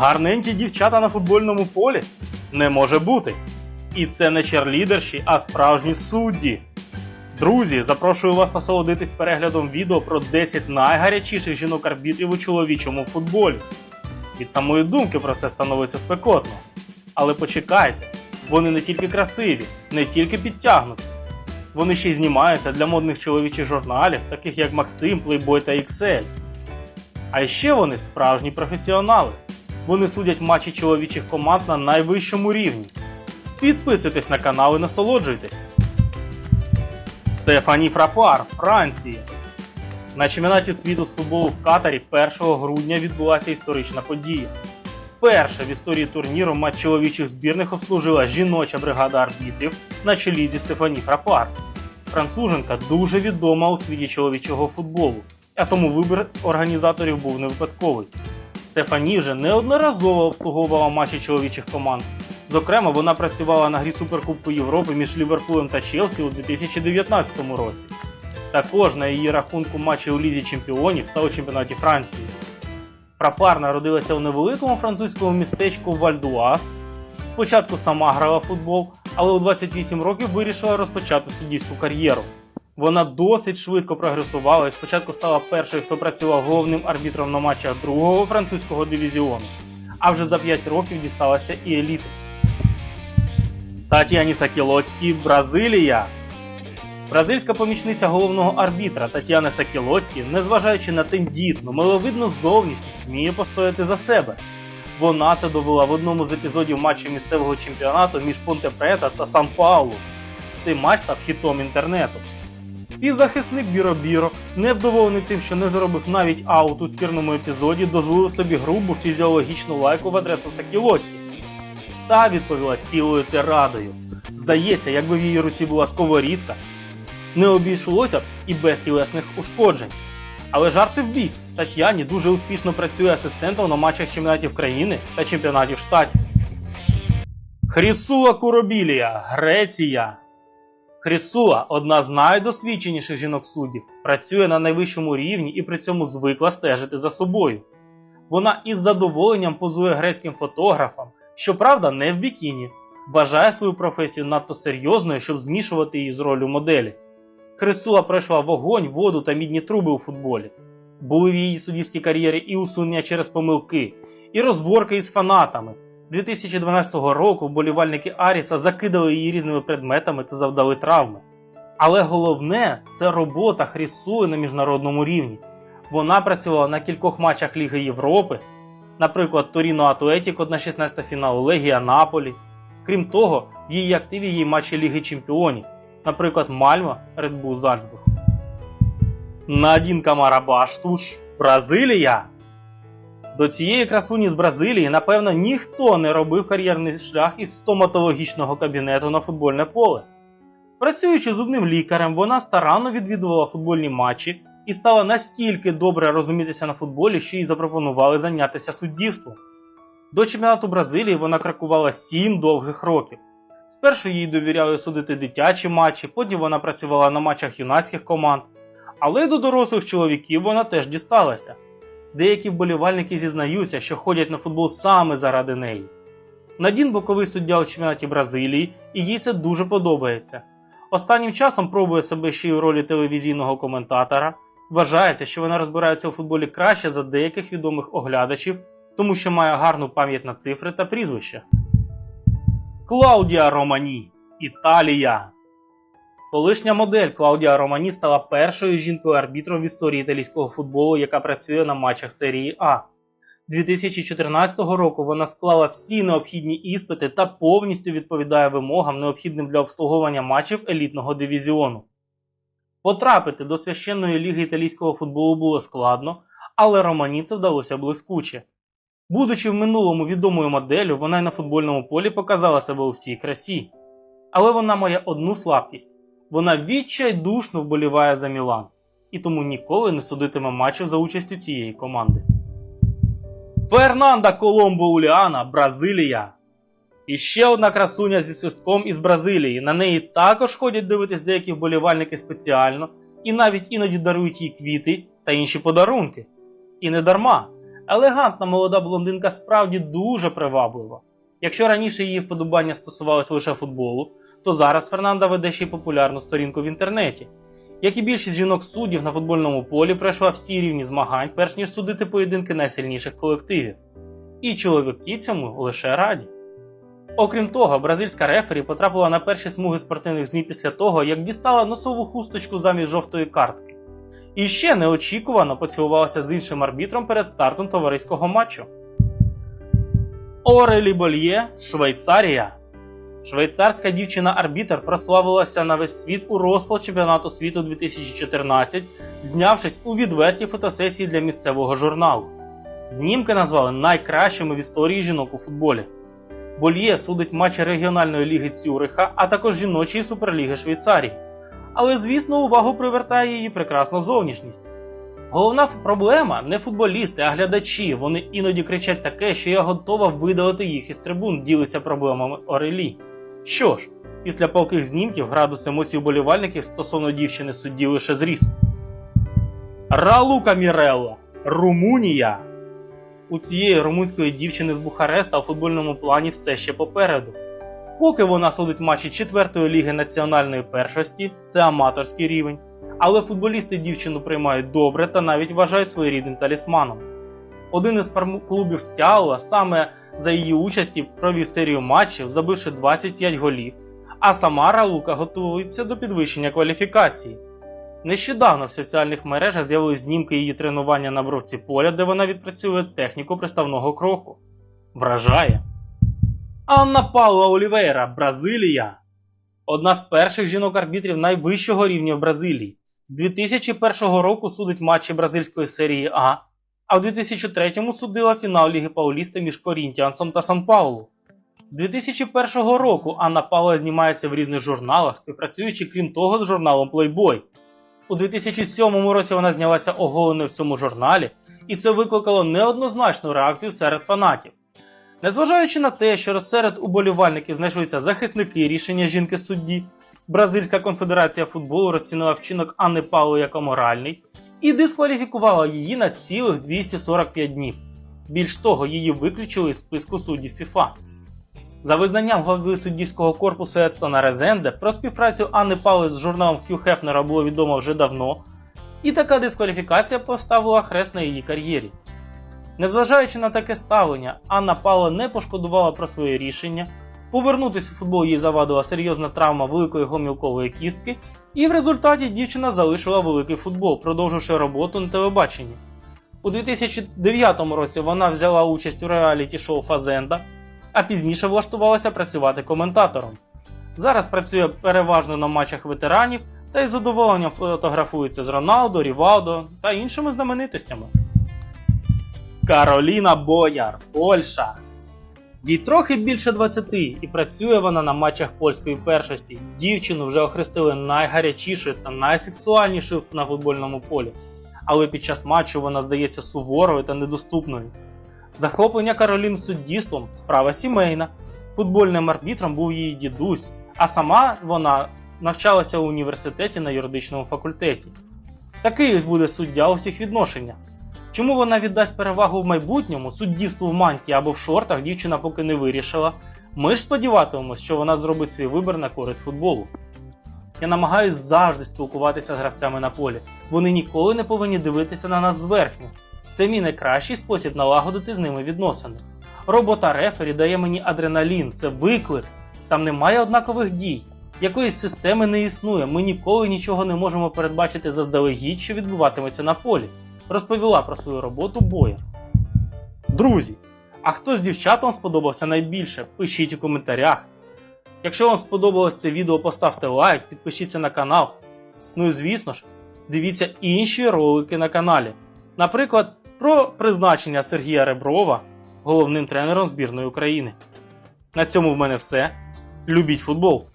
Гарненькі дівчата на футбольному полі не може бути. І це не черлідерші, а справжні судді. Друзі, запрошую вас насолодитись переглядом відео про 10 найгарячіших жінок-арбітрів у чоловічому футболі. Від самої думки про це становиться спекотно. Але почекайте, вони не тільки красиві, не тільки підтягнуті. Вони ще й знімаються для модних чоловічих журналів, таких як Максим, Playboy та XL. А ще вони справжні професіонали. Вони судять матчі чоловічих команд на найвищому рівні. Підписуйтесь на канал і насолоджуйтесь. Стефані Фрапар, Франція. На чемпіонаті світу з футболу в Катарі 1 грудня відбулася історична подія. Перша в історії турніру матч чоловічих збірних обслужила жіноча бригада арбітрів на чолі зі Стефані Фрапар. Француженка дуже відома у світі чоловічого футболу, а тому вибір організаторів був не випадковий. Стефані вже неодноразово обслуговувала матчі чоловічих команд. Зокрема, вона працювала на грі Суперкубку Європи між Ліверпулем та Челсі у 2019 році. Також на її рахунку матчі у Лізі Чемпіонів та у чемпіонаті Франції. Прапар народилася у невеликому французькому містечку Вальдуаз. Спочатку сама грала в футбол, але у 28 років вирішила розпочати суддівську кар'єру. Вона досить швидко прогресувала і спочатку стала першою, хто працював головним арбітром на матчах другого французького дивізіону, а вже за 5 років дісталася і еліти. Татьяні Сакілотті, Бразилія. Бразильська помічниця головного арбітра Тетяни Сакілотті, незважаючи на тендітну, миловидну зовнішність, вміє постояти за себе. Вона це довела в одному з епізодів матчу місцевого чемпіонату між Понте-Прета та Сан-Паулу. Цей матч став хітом інтернету. Півзахисник Біро-Біро, невдоволений тим, що не заробив навіть аут у спірному епізоді, дозволив собі грубу фізіологічну лайку в адресу Сакілотті. Та відповіла цілою тирадою. Здається, якби в її руці була сковорідка, не обійшлося б і без тілесних ушкоджень. Але жарти в бік. Тетяні дуже успішно працює асистентом на матчах чемпіонатів країни та чемпіонатів штатів. Хрісула Куробілія, Греція. Хрісула одна з найдосвідченіших жінок суддів, працює на найвищому рівні і при цьому звикла стежити за собою. Вона із задоволенням позує грецьким фотографам, щоправда, не в бікіні, вважає свою професію надто серйозною, щоб змішувати її з ролью моделі. Хрисула пройшла вогонь, воду та мідні труби у футболі. Були в її суддівській кар'єрі і усунення через помилки, і розборки із фанатами. 2012 року вболівальники Аріса закидали її різними предметами та завдали травми. Але головне це робота Хрісули на міжнародному рівні. Вона працювала на кількох матчах Ліги Європи, наприклад, Торіно Атлетік 1-16 фіналу Легія Наполі. Крім того, в її активі є матчі Ліги Чемпіонів, наприклад, Мальма Bull Зальцбург. Надін Камарабаштуш, Бразилія. До цієї красуні з Бразилії, напевно, ніхто не робив кар'єрний шлях із стоматологічного кабінету на футбольне поле. Працюючи зубним лікарем, вона старанно відвідувала футбольні матчі і стала настільки добре розумітися на футболі, що їй запропонували зайнятися суддівством. До чемпіонату Бразилії вона кракувала 7 довгих років. Спершу їй довіряли судити дитячі матчі, потім вона працювала на матчах юнацьких команд, але й до дорослих чоловіків вона теж дісталася. Деякі вболівальники зізнаються, що ходять на футбол саме заради неї. Надін боковий суддя у чемпіонаті Бразилії, і їй це дуже подобається. Останнім часом пробує себе ще й у ролі телевізійного коментатора. Вважається, що вона розбирається у футболі краще за деяких відомих оглядачів, тому що має гарну пам'ять на цифри та прізвища. Клаудія Романі, Італія. Колишня модель Клаудія Романі стала першою жінкою арбітром в історії італійського футболу, яка працює на матчах серії А. 2014 року вона склала всі необхідні іспити та повністю відповідає вимогам, необхідним для обслуговування матчів елітного дивізіону. Потрапити до священної ліги італійського футболу було складно, але Романі це вдалося блискуче. Будучи в минулому відомою моделлю, вона й на футбольному полі показала себе у всій красі. Але вона має одну слабкість вона відчайдушно вболіває за Мілан і тому ніколи не судитиме матчів за участю цієї команди. Фернанда Коломбо Уліана, Бразилія. І ще одна красуня зі свистком із Бразилії. На неї також ходять дивитись деякі вболівальники спеціально і навіть іноді дарують їй квіти та інші подарунки. І не дарма. елегантна молода блондинка справді дуже приваблива. Якщо раніше її вподобання стосувалося лише футболу, то зараз Фернанда веде ще й популярну сторінку в інтернеті. Як і більшість жінок суддів на футбольному полі пройшла всі рівні змагань, перш ніж судити поєдинки найсильніших колективів. І чоловіки цьому лише раді. Окрім того, бразильська рефері потрапила на перші смуги спортивних ЗМІ після того, як дістала носову хусточку замість жовтої картки. І ще неочікувано поцілувалася з іншим арбітром перед стартом товариського матчу. Орелі Больє, Швейцарія. Швейцарська дівчина-арбітр прославилася на весь світ у розпал чемпіонату світу 2014, знявшись у відвертій фотосесії для місцевого журналу. Знімки назвали найкращими в історії жінок у футболі. Больє судить матчі регіональної ліги Цюриха, а також жіночої суперліги Швейцарії. Але, звісно, увагу привертає її прекрасна зовнішність. Головна проблема не футболісти, а глядачі. Вони іноді кричать таке, що я готова видалити їх із трибун, ділиться проблемами Орелі. Що ж, після палких знімків градус емоцій уболівальників стосовно дівчини судді лише зріс. Ралука Мірелла, Румунія. У цієї румунської дівчини з Бухареста у футбольному плані все ще попереду. Поки вона судить матчі четвертої ліги національної першості, це аматорський рівень. Але футболісти дівчину приймають добре та навіть вважають своєрідним талісманом. Один із клубів Стяула саме за її участі провів серію матчів, забивши 25 голів, а сама Ралука готується до підвищення кваліфікації. Нещодавно в соціальних мережах з'явились знімки її тренування на бровці поля, де вона відпрацьовує техніку приставного кроку. Вражає. Анна Паула Олівейра, Бразилія. Одна з перших жінок-арбітрів найвищого рівня в Бразилії. З 2001 року судить матчі бразильської серії А, а в 2003 судила фінал Ліги Пауліста між Корінтіансом та Сан Паулу. З 2001 року Анна Паула знімається в різних журналах, співпрацюючи крім того з журналом Playboy. У 2007 році вона знялася оголеною в цьому журналі, і це викликало неоднозначну реакцію серед фанатів. Незважаючи на те, що серед уболівальників знайшлися захисники рішення жінки судді, Бразильська конфедерація футболу розцінила вчинок Анни Паули як аморальний і дискваліфікувала її на цілих 245 днів. Більш того, її виключили з списку суддів ФІФА. За визнанням голови суддівського корпусу Едсона Резенде про співпрацю Анни Паули з журналом Хью Хефнера було відомо вже давно, і така дискваліфікація поставила хрест на її кар'єрі. Незважаючи на таке ставлення, Анна Паула не пошкодувала про своє рішення. Повернутися у футбол їй завадила серйозна травма великої гомілкової кістки, і в результаті дівчина залишила великий футбол, продовживши роботу на телебаченні. У 2009 році вона взяла участь у реаліті шоу Фазенда, а пізніше влаштувалася працювати коментатором. Зараз працює переважно на матчах ветеранів та із задоволенням фотографується з Роналдо, Рівалдо та іншими знаменитостями. Кароліна Бояр, Польща. Їй трохи більше 20 і працює вона на матчах польської першості. Дівчину вже охрестили найгарячішою та найсексуальнішою на футбольному полі. Але під час матчу вона здається суворою та недоступною. Захоплення Каролін суддівством справа сімейна. Футбольним арбітром був її дідусь, а сама вона навчалася у університеті на юридичному факультеті. Такий ось буде суддя у всіх відношеннях. Чому вона віддасть перевагу в майбутньому суддівству в манті або в шортах, дівчина поки не вирішила. Ми ж сподіватимемось, що вона зробить свій вибір на користь футболу. Я намагаюсь завжди спілкуватися з гравцями на полі. Вони ніколи не повинні дивитися на нас зверхньо. Це мій найкращий спосіб налагодити з ними відносини. Робота рефері дає мені адреналін, це виклик. Там немає однакових дій. Якоїсь системи не існує, ми ніколи нічого не можемо передбачити заздалегідь, що відбуватиметься на полі розповіла про свою роботу боя. Друзі, а хто з дівчат вам сподобався найбільше? Пишіть у коментарях. Якщо вам сподобалось це відео, поставте лайк, підпишіться на канал. Ну і звісно ж, дивіться інші ролики на каналі. Наприклад, про призначення Сергія Реброва головним тренером збірної України. На цьому в мене все. Любіть футбол!